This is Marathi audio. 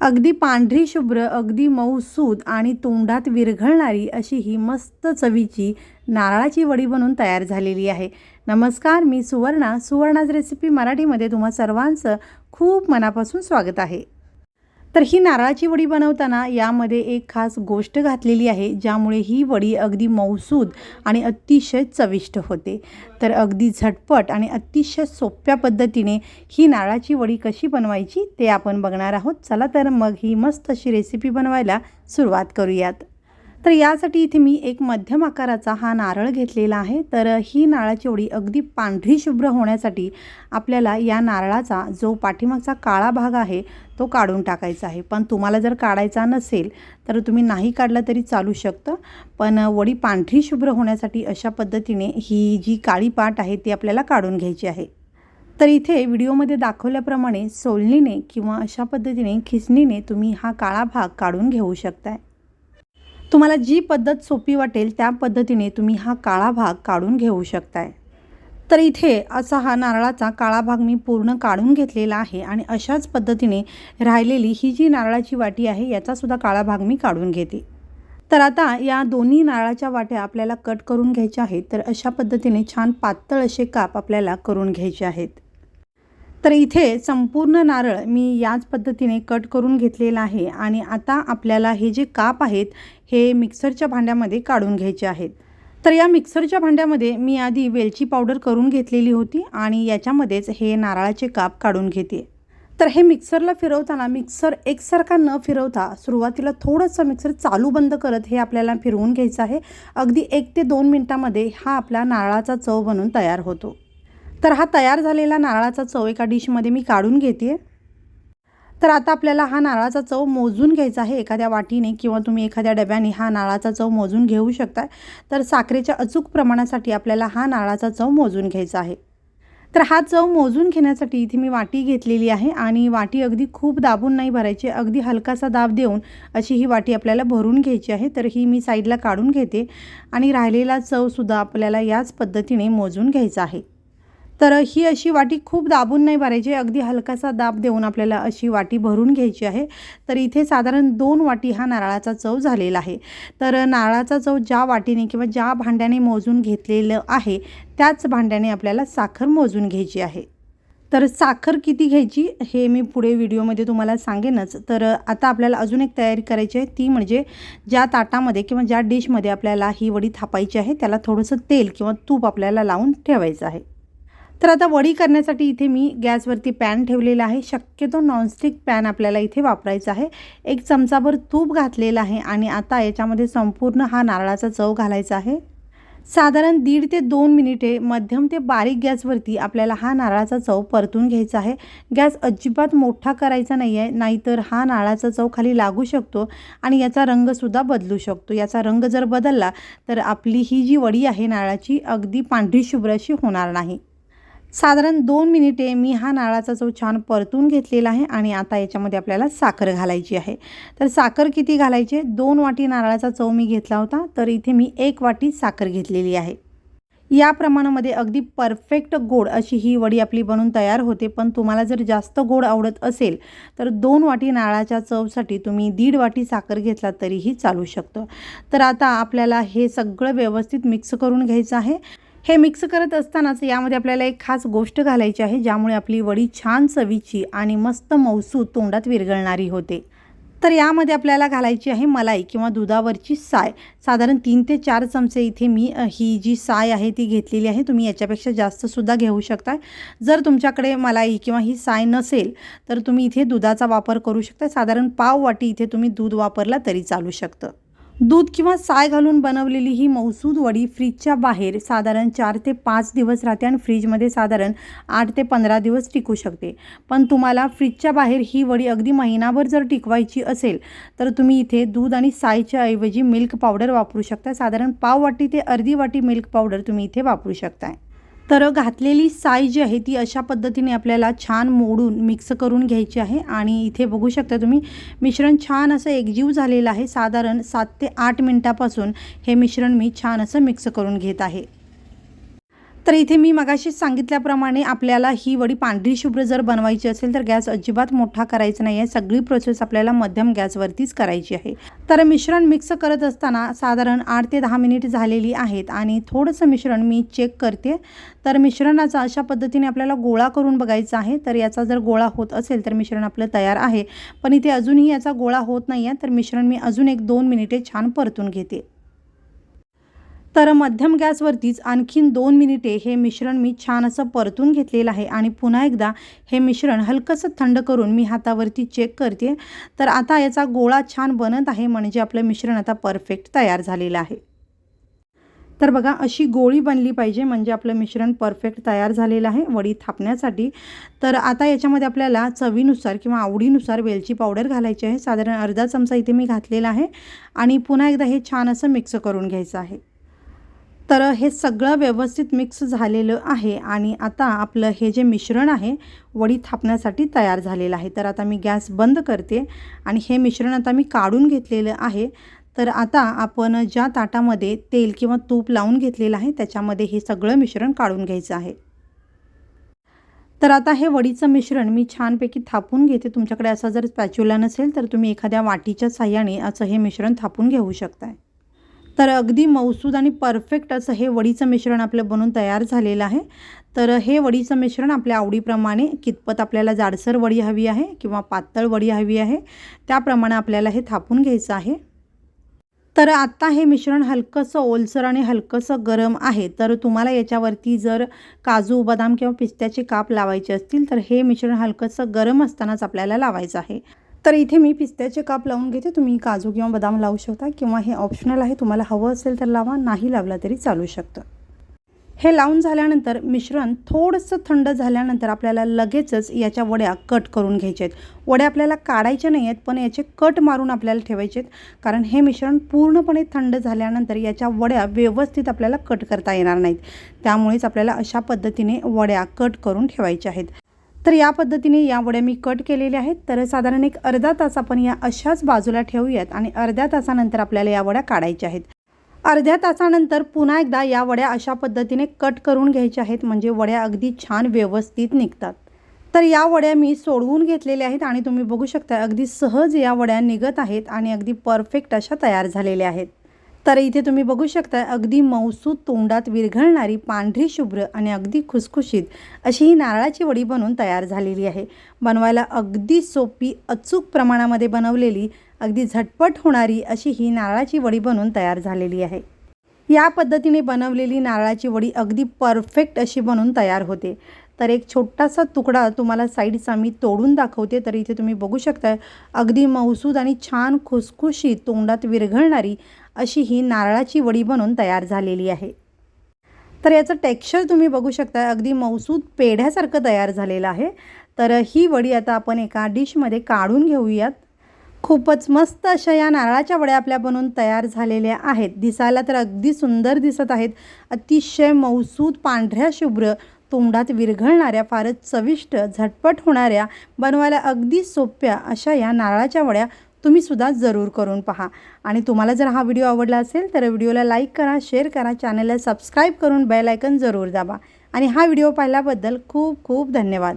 अगदी पांढरी शुभ्र अगदी मऊसूद आणि तोंडात विरघळणारी अशी ही मस्त चवीची नारळाची वडी बनून तयार झालेली आहे. नमस्कार मी सुवर्णा. सुवर्णाज रेसिपी मराठीमध्ये तुम्हा सर्वांचं खूप मनापासून स्वागत आहे. तर ही नारळाची वडी बनवताना यामध्ये एक खास गोष्ट घातलेली आहे ज्यामुळे ही वडी अगदी मौसूद आणि अतिशय चविष्ट होते. तर अगदी झटपट आणि अतिशय सोप्या पद्धतीने ही नारळाची वडी कशी बनवायची ते आपण बघणार आहोत. चला तर मग ही मस्त अशी रेसिपी बनवायला सुरुवात करूयात. तर यासाठी इथे मी एक मध्यम आकाराचा हा नारळ घेतलेला आहे. तर ही नारळाची वडी अगदी पांढरी शुभ्र होण्यासाठी आपल्याला या नारळाचा जो पाठीमागचा काळा भाग आहे तो काढून टाकायचा आहे. पण तुम्हाला जर काढायचा नसेल तर तुम्ही नाही काढला तरी चालू शकतं. पण वडी पांढरी शुभ्र होण्यासाठी अशा पद्धतीने ही जी काळी पाट आहे ती आपल्याला काढून घ्यायची आहे. तर इथे व्हिडिओमध्ये दाखवल्याप्रमाणे सोलणीने किंवा अशा पद्धतीने खिसणीने तुम्ही हा काळा भाग काढून घेऊ शकताय. तुम्हाला जी पद्धत सोपी वाटेल त्या पद्धतीने तुम्ही हा काळा भाग काढून घेऊ शकताय. तर इथे असा हा नारळाचा काळा भाग मी पूर्ण काढून घेतलेला आहे आणि अशाच पद्धतीने राहिलेली ही जी नारळाची वाटी आहे याचासुद्धा काळा भाग मी काढून घेते. तर आता या दोन्ही नारळाच्या वाट्या आपल्याला कट करून घ्यायच्या आहेत तर अशा पद्धतीने छान पातळ असे काप आपल्याला करून घ्यायचे आहेत. तर इथे संपूर्ण नारळ मी याच पद्धतीने कट करून घेतलेला आहे आणि आता आपल्याला हे जे काप आहेत हे मिक्सरच्या भांड्यामध्ये काढून घ्यायचे आहेत. तर या मिक्सरच्या भांड्यामध्ये मी आधी वेलची पावडर करून घेतलेली होती आणि याच्यामध्येच हे नारळाचे काप काढून घेते. तर हे मिक्सरला फिरवताना मिक्सर एकसारखा न फिरवता सुरुवातीला थोडंसं मिक्सर चालू बंद करत हे आपल्याला फिरवून घ्यायचं आहे. अगदी एक ते दोन मिनटामध्ये हा आपला नारळाचा चव बनून तयार होतो. तर हा तयार झालेला नारळाचा चव एका डिशमध्ये मी काढून घेते. तर आता आपल्याला हा नारळाचा चव मोजून घ्यायचा आहे एखाद्या वाटीने किंवा तुम्ही एखाद्या डब्याने हा नारळाचा चव मोजून घेऊ शकता तर साखरेच्या अचूक प्रमाणासाठी आपल्याला हा नारळाचा चव मोजून घ्यायचा आहे. तर हा चव मोजून घेण्यासाठी इथे मी वाटी घेतलेली आहे आणि वाटी अगदी खूप दाबून नाही भरायची अगदी हलकासा दाब देऊन अशी ही वाटी आपल्याला भरून घ्यायची आहे. तर ही मी साईडला काढून घेते आणि राहिलेला चवसुद्धा आपल्याला याच पद्धतीने मोजून घ्यायचा आहे. तर ही अशी वाटी खूप दाबून नाही भरायची अगदी हलकासा दाब देऊन आपल्याला अशी वाटी भरून घ्यायची आहे. तर इथे साधारण दोन वाटी हा नारळाचा चव झालेला आहे. तर नारळाचा चव ज्या वाटीने किंवा ज्या भांड्याने मोजून घेतलेलं आहे त्याच भांड्याने आपल्याला साखर मोजून घ्यायची आहे. तर साखर किती घ्यायची हे मी पुढे व्हिडिओमध्ये तुम्हाला सांगेनच. तर आता आपल्याला अजून एक तयारी करायची आहे ती म्हणजे ज्या ताटामध्ये किंवा ज्या डिशमध्ये आपल्याला ही वडी थापायची आहे त्याला थोडंसं तेल किंवा तूप आपल्याला लावून ठेवायचं आहे. तर आता वडी करण्यासाठी इथे मी गॅसवरती पॅन ठेवलेला आहे. शक्यतो नॉनस्टिक पॅन आपल्याला इथे वापरायचा आहे. एक चमचाभर तूप घातलेलं आहे आणि आता याच्यामध्ये संपूर्ण हा नारळाचा चव घालायचा आहे. साधारण दीड ते दोन मिनिटे मध्यम ते बारीक गॅसवरती आपल्याला हा नारळाचा चव परतून घ्यायचा आहे. गॅस अजिबात मोठा करायचा नाही आहे नाहीतर हा नारळाचा चव खाली लागू शकतो आणि याचा रंगसुद्धा बदलू शकतो. याचा रंग जर बदलला तर आपली ही जी वडी आहे नारळाची अगदी पांढरी शुभ्र अशी होणार नाही. साधारण दोन मिनिटे मी हा नारळाचा चव छान परतून घेतलेला आहे आणि आता याच्यामध्ये आपल्याला साखर घालायची आहे. तर साखर किती घालायची? दोन वाटी नारळाचा चव मी घेतला होता तर इथे मी एक वाटी साखर घेतलेली आहे. या प्रमाणामध्ये अगदी परफेक्ट गोड अशी ही वडी आपली बनून तयार होते पण तुम्हाला जर जास्त गोड आवडत असेल तर दोन वाटी नारळाच्या चवसाठी तुम्ही दीड वाटी साखर घेतला तरीही चालू शकतं. तर आता आपल्याला हे सगळं व्यवस्थित मिक्स करून घ्यायचं आहे. हे मिक्स करत असतानाच यामध्ये आपल्याला एक खास गोष्ट घालायची आहे ज्यामुळे आपली वडी छान चवीची आणि मस्त मौसू तोंडात विरघळणारी होते. तर यामध्ये आपल्याला घालायची आहे मलाई किंवा दुधावरची साय. साधारण तीन ते चार चमचे इथे मी ही जी साय आहे ती घेतलेली आहे. तुम्ही याच्यापेक्षा जास्तसुद्धा घेऊ शकता जर तुमच्याकडे मलाई किंवा ही साय नसेल तर तुम्ही इथे दुधाचा वापर करू शकता साधारण पाव वाटी इथे तुम्ही दूध वापरला तरी चालू शकतं. दूध किंवा साय घालून बनवलेली ही मौसूद वडी फ्रीजच्या बाहेर साधारण चार ते पाच दिवस राहते आणि फ्रीजमध्ये साधारण आठ ते पंधरा दिवस टिकू शकते. पण तुम्हाला फ्रीजच्या बाहेर ही वडी अगदी महिनाभर जर टिकवायची असेल तर तुम्ही इथे दूध आणि सायच्या ऐवजी मिल्क पावडर वापरू शकता. साधारण पाव वाटी ते अर्धी वाटी मिल्क पावडर तुम्ही इथे वापरू शकताय. तर घातलेली साय जी आहे ती अशा पद्धतीने आपल्याला छान मोडून मिक्स करून घ्यायची आहे. आणि इथे बघू शकता तुम्ही मिश्रण छान असं एकजीव झालेलं आहे. साधारण सात ते आठ मिनटापासून हे मिश्रण मी छान असं मिक्स करून घेत आहे. तर इथे मी मगाशीच सांगितल्याप्रमाणे आपल्याला ही वडी पांढरी शुभ्र जर बनवायची असेल तर गॅस अजिबात मोठा करायचा नाही आहे सगळी प्रोसेस आपल्याला मध्यम गॅसवरतीच करायची आहे. तर मिश्रण मिक्स करत असताना साधारण आठ ते दहा मिनिट झालेली आहेत आणि थोडंसं मिश्रण मी चेक करते. तर मिश्रणाचा अशा पद्धतीने आपल्याला गोळा करून बघायचा आहे. तर याचा जर गोळा होत असेल तर मिश्रण आपलं तयार आहे. पण इथे अजूनही याचा गोळा होत नाही आहे तर मिश्रण मी अजून एक दोन मिनिटे छान परतून घेते. तर मध्यम गॅसवरतीच आणखीन दोन मिनिटे हे मिश्रण मी छान असं परतून घेतलेलं आहे आणि पुन्हा एकदा हे मिश्रण हलकंसं थंड करून मी हातावरती चेक करते. तर आता याचा गोळा छान बनत आहे म्हणजे आपलं मिश्रण आता परफेक्ट तयार झालेलं आहे. तर बघा अशी गोळी बनली पाहिजे म्हणजे आपलं मिश्रण परफेक्ट तयार झालेलं आहे वडी थापण्यासाठी. तर आता याच्यामध्ये आपल्याला चवीनुसार किंवा आवडीनुसार वेलची पावडर घालायची आहे. साधारण अर्धा चमचा इथे मी घातलेला आहे आणि पुन्हा एकदा हे छान असं मिक्स करून घ्यायचं आहे. तर हे सगळं व्यवस्थित मिक्स झालेलं आहे आणि आता आपलं हे जे मिश्रण आहे वडी थापण्यासाठी तयार झालेलं आहे. तर आता मी गॅस बंद करते आणि हे मिश्रण आता मी काढून घेतलेलं आहे. तर आता आपण ज्या ताटामध्ये तेल किंवा तूप लावून घेतलेलं आहे त्याच्यामध्ये हे सगळं मिश्रण काढून घ्यायचं आहे. तर आता हे वडीचं मिश्रण मी छानपैकी थापून घेते. तुमच्याकडे असा जर स्पॅच्युला नसेल तर तुम्ही एखाद्या वाटीच्या साह्याने असं हे मिश्रण थापून घेऊ शकताय. तर अगदी मौसूद आणि परफेक्ट असं हे वडीचं मिश्रण आपलं बनून तयार झालेलं आहे. तर हे वडीचं मिश्रण आपल्या आवडीप्रमाणे कितपत आपल्याला जाडसर वडी हवी आहे किंवा पातळ वडी हवी आहे त्याप्रमाणे आपल्याला हे थापून घ्यायचं आहे. तर आत्ता हे मिश्रण हलकंसं ओलसर आणि हलकंसं गरम आहे. तर तुम्हाला याच्यावरती जर काजू बदाम किंवा पिस्त्याचे काप लावायचे असतील तर हे मिश्रण हलकंसं गरम असतानाच आपल्याला लावायचं आहे. तर इथे मी पिस्त्याचे काप लावून घेते. तुम्ही काजू किंवा बदाम लावू शकता किंवा हे ऑप्शनल आहे. तुम्हाला हवं असेल तर लावा नाही लावला तरी चालू शकतं. हे लावून झाल्यानंतर मिश्रण थोडंसं थंड झाल्यानंतर आपल्याला लगेचच याच्या वड्या कट करून घ्यायच्या आहेत वड्या आपल्याला काढायच्या नाही आहेत पण याचे कट मारून आपल्याला ठेवायचे आहेत कारण हे मिश्रण पूर्णपणे थंड झाल्यानंतर याच्या वड्या व्यवस्थित आपल्याला कट करता येणार नाहीत. त्यामुळेच आपल्याला अशा पद्धतीने वड्या कट करून ठेवायच्या आहेत. तर या पद्धतीने या वड्या मी कट केलेल्या आहेत. तर साधारण एक अर्धा तास आपण या अशाच बाजूला ठेवूयात आणि अर्ध्या तासानंतर आपल्याला या वड्या काढायच्या आहेत. अर्ध्या तासानंतर पुन्हा एकदा या वड्या अशा पद्धतीने कट करून घ्यायच्या आहेत म्हणजे वड्या अगदी छान व्यवस्थित निघतात. तर या वड्या मी सोडवून घेतलेल्या आहेत आणि तुम्ही बघू शकता अगदी सहज या वड्या निघत आहेत आणि अगदी परफेक्ट अशा तयार झालेल्या आहेत. तर इथे तुम्ही बघू शकता अगदी मौसूद तोंडात विरघळणारी पांढरी शुभ्र आणि अगदी खुसखुशीत अशी ही नारळाची वडी बनवून तयार झालेली आहे. बनवायला अगदी सोपी अचूक प्रमाणामध्ये बनवलेली अगदी झटपट होणारी अशी ही नारळाची वडी बनवून तयार झालेली आहे. या पद्धतीने बनवलेली नारळाची वडी अगदी परफेक्ट अशी बनवून तयार होते. तर एक छोटासा तुकडा तुम्हाला साईडचा मी तोडून दाखवते. तर इथे तुम्ही बघू शकता अगदी मौसूद आणि छान खुसखुशीत तोंडात विरघळणारी अशी ही नारळाची वडी बनून तयार झालेली आहे. तर याचं टेक्स्चर तुम्ही बघू शकता. अगदी मौसूद पेढ्यासारखं तयार झालेलं आहे. तर ही वडी आता आपण एका डिशमध्ये काढून घेऊयात. खूपच मस्त अशा या नारळाच्या वड्या आपल्या बनवून तयार झालेल्या आहेत. दिसायला तर अगदी सुंदर दिसत आहेत. अतिशय मौसूद पांढऱ्या शुभ्र तोंडात विरघळणाऱ्या फारच चविष्ट झटपट होणाऱ्या बनवायला अगदी सोप्या अशा या नारळाच्या वड्या तुम्हीसुद्धा जरूर करून पहा. आणि तुम्हाला जर हा व्हिडिओ आवडला असेल तर व्हिडिओला लाईक करा शेअर करा चॅनलला सबस्क्राईब करून बेल आयकन जरूर दाबा. आणि हा व्हिडिओ पाहिल्याबद्दल खूप खूप धन्यवाद.